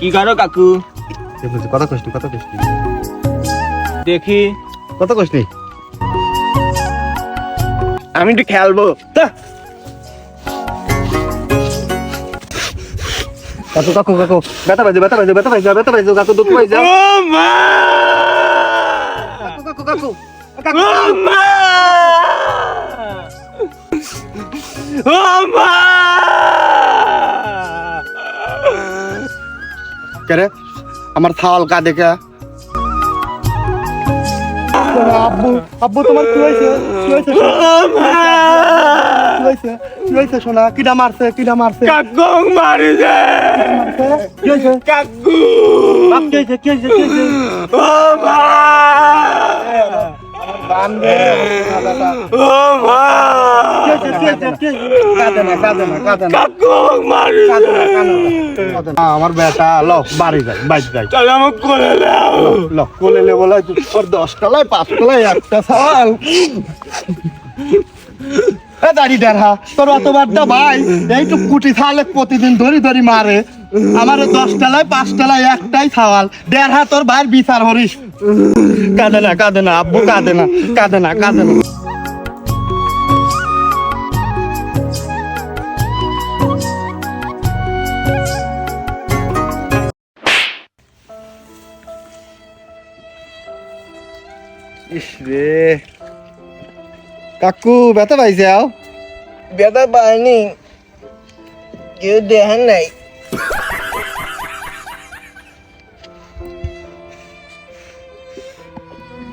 কি করো কাকু? কত কষ্ট কত কষ্ট? দেখি। কত কষ্ট? আমি একটু খেলব। তা, কাকু কাকু কাকু। ব্যথা পাইছো ব্যথা পাইছো ব্যথা পাইছো ব্যথা পাইছো কাকু দুঃখ পাইছো। ও মা! কাকু কাকু কেরে আমার থাল কা। দেখে আব্বু আব্বু তোমার কি হয়েছে? কি হয়েছে কি হয়েছে? কি হয়েছে সোনা কিডা মারছে কিডা মারছে? কাকু মারিছে। কি হয়েছে? কাকু কি হয়েছে? কি হয়েছে? কি হয়েছে? ও মা। আমার বেটা ল বাড়ি যায় বাইক যায় তাহলে আমার কোলে ল কোলে লে বলে তোর দশ তলায় পাঁচ তলায় একটা সাল দাড়ি দেড়হা তোর অতবার দা ভাই এইটু কুটি থালে প্রতিদিন ধরি ধরি মারে। আমার দশ তলায় পাঁচ তলায় একটাই ছাওয়াল দেড়হা তোর ভাইয়ের বিচার হরিস। কাঁদে না কাঁদে না, আব্বু কাঁদে না কাঁদে না কাঁদে না। ইস রে। কাকু ব্যথা পাইছে আও। বেটা পাইনি কেউ দেখেন নাই।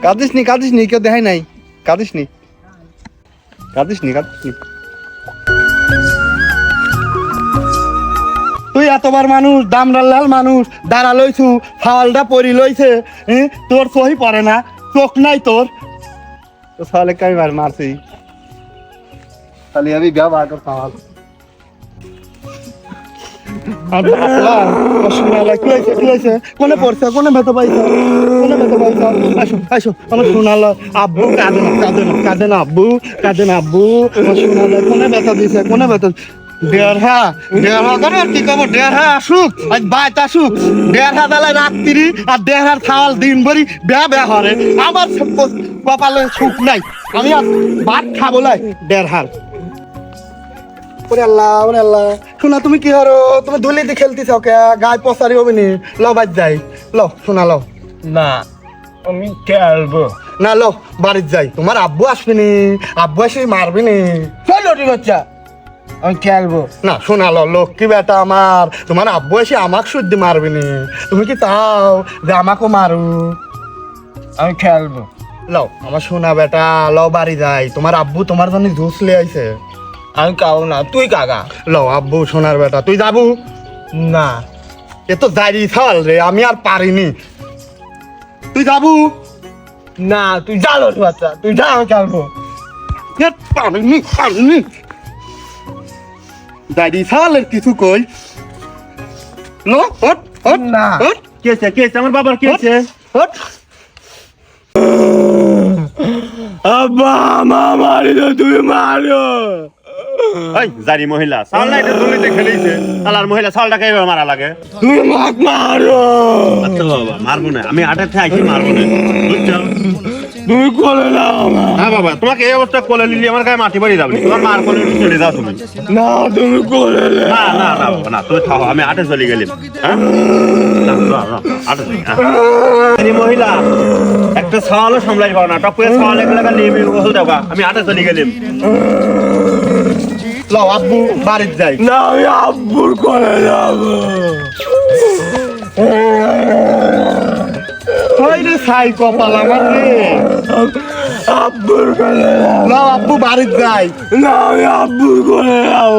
কাঁদিস নি কাঁদিস নি কেউ দেখাই নাই। কাঁদিস নি কাঁদিস নি কাঁদিস নি তুই এতবার মানুষ দামরাল লাল মানুষ দাঁড়া লইছু ফাওয়ালটা পরি লইছে হ্যাঁ? তোর সহি পড়ে না চোখ নাই তোর। তো সালে কাই মার মারছি? খালি আমি ব্যবহার কর ফাওয়াল কোনে পড়ছে কোনে ভেতো পাইছো? কোনে ভেতো পাইছো? আসো আসো আমার শোনালো আব্বু কাঁদে না কাঁদে না কাঁদে না আব্বু কাঁদে না আব্বু আমার শোনালো কোনে ব্যথা দিছে কোনে ব্যথা দেড়হা দেড়হা করে কি কব? দেড়হা আসুক আজ বাইত আসুক। দেড়হা বেলায় রাত্রি আর দেড়হার খাওয়াল দিন ভরি বেয়া বেয়া হরে আমার সব কপালে সুখ নাই। আমি আর ভাত খাব লাই দেড়হার ওরে আল্লাহ ওরে আল্লাহ। শোনা তুমি কি হরো তুমি ধুলিতে খেলতেছ কে? গায়ে পচারি হবে নি। ল বাজ যাই। ল শোনা ল। না আমি খেলব। না ল বাড়ির যাই। তোমার আব্বু আসবে নি। আব্বু এসে মারবে নি। চলো ঠিক বাচ্চা। আমি খেলব। না শোনা ল লক্ষ্মী বেটা আমার। তোমার আব্বু এসে আমাকে শুদ্ধ মারবে নি। তুমি কি চাও যে আমাকে মারু আমি খেলব। লও আমার শোনা বেটা ল বাড়ি যাই। তোমার আব্বু তোমার জন্য জুস লে আইছে। আমি খাব না তুই কাকা। লও আব্বু সোনার বেটা তুই যাবু? না। এ তো দাঁড়ি থাল রে আমি আর পারিনি। তুই যাবু? না তুই জানো বাচ্চা তুই যা আমি এ পারিনি পারিনি। দাঁড়ি থালের কিছু কই? নো হট হট না। হট কে আমার বাবার কে হট আব্বা মা মারি তো তুই মারো। এই জারি মহিলা না এটা দুর্নীতি খেলেইছে আলার মহিলা চালটাকে এভাবে মারা লাগে। তুমি মাক মারো। আচ্ছা বাবা মারবো না। আমি আটের থেকে আইসি মারবো না। বুঝছ? তুমি কোলে নাও আমার হ্যাঁ বাবা তোমাকে এই অবস্থা কোলে নিলে আমার গায়ে মাটি বাড়ি যাবে তোমার মার কোলে নিয়ে চলে যাও তুমি। না তুমি কোলে না। না না বাবা না তুমি থাকো আমি আটে চলে গেলাম। হ্যাঁ? না, না, না, আটে হ্যাঁ। মহিলা একটা সওয়ালও সামলাই পাও না টপ করে সওয়াল এক লাগা নিয়ে ওষুধ দেবা আমি আটে চলে গেলাম। লও আব্বু বাড়ির যাই। না আমি আব্বুর কোলে যাব। সাই কপাল আমার রে। আব্বুর কোলে না আব্বু বাড়ির যাই। না আমি আব্বুর কোলে যাব।